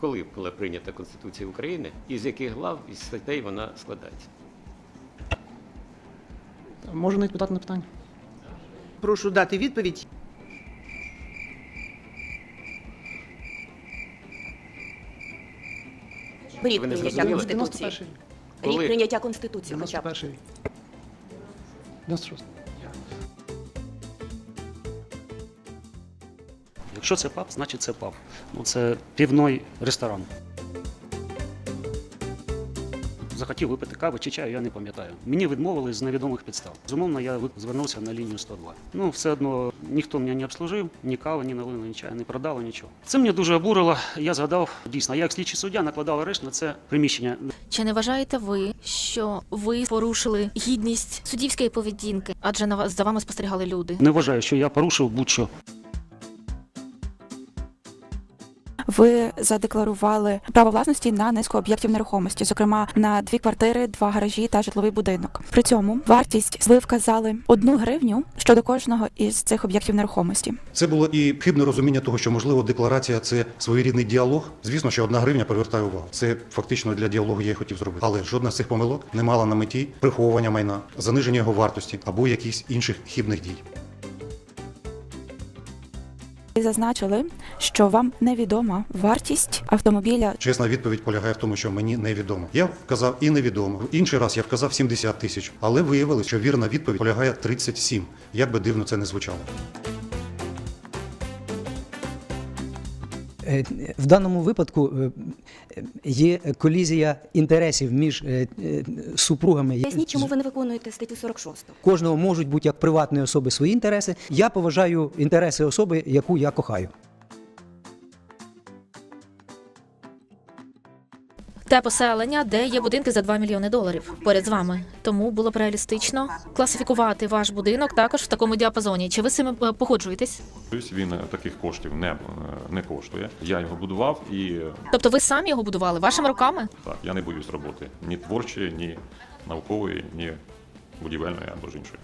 коли була прийнята Конституція України і з яких глав і статей вона складається? Можна відповідати на питання? Прошу дати відповідь. Рік Ви не прийняття зрозуміли? Конституції. 91-й. Рік Коли? прийняття Конституції хоча б. 91-й. 96 Якщо це паб, значить це паб. Ну, це півной ресторан. Захотів випити кави чи чаю, я не пам'ятаю. Мені відмовили з невідомих підстав. Безумовно, я звернувся на лінію 102. Ну, все одно ніхто мене не обслужив, ні кави, ні налили, ні чаю, не продали, нічого. Це мене дуже обурило. Я згадав дійсно, я як слідчий суддя накладав арешт на це приміщення. Чи не вважаєте ви, що ви порушили гідність суддівської поведінки? Адже на вас за вами спостерігали люди. Не вважаю, що я порушив будь-що. Ви задекларували право власності на низку об'єктів нерухомості, зокрема на дві квартири, два гаражі та житловий будинок. При цьому вартість ви вказали одну гривню щодо кожного із цих об'єктів нерухомості. Це було і хибне розуміння того, що можливо декларація це своєрідний діалог. Звісно, що одна гривня привертає увагу. Це фактично для діалогу я й хотів зробити. Але жодна з цих помилок не мала на меті приховування майна, заниження його вартості або якихось інших хибних дій. Зазначили, що вам невідома вартість автомобіля. Чесна відповідь полягає в тому, що мені невідомо. Я вказав і невідомо. Інший раз я вказав 70 тисяч, але виявилось, що вірна відповідь полягає 37. Як би дивно це не звучало. Е, В даному випадку е, є колізія інтересів між е, супругами. Поясніть, чому ви не виконуєте статтю 46? Кожного можуть бути як приватної особи свої інтереси. Я поважаю інтереси особи, яку я кохаю. Те поселення, де є будинки за 2 мільйони доларів поряд з вами. Тому було б реалістично класифікувати ваш будинок також в такому діапазоні. Чи ви з цим е, погоджуєтесь? Він е, таких коштів не, е, не коштує. Я його будував і Тобто ви самі його будували вашими руками? так, я не боюсь роботи ні творчої, ні наукової, ні будівельної або ж іншої.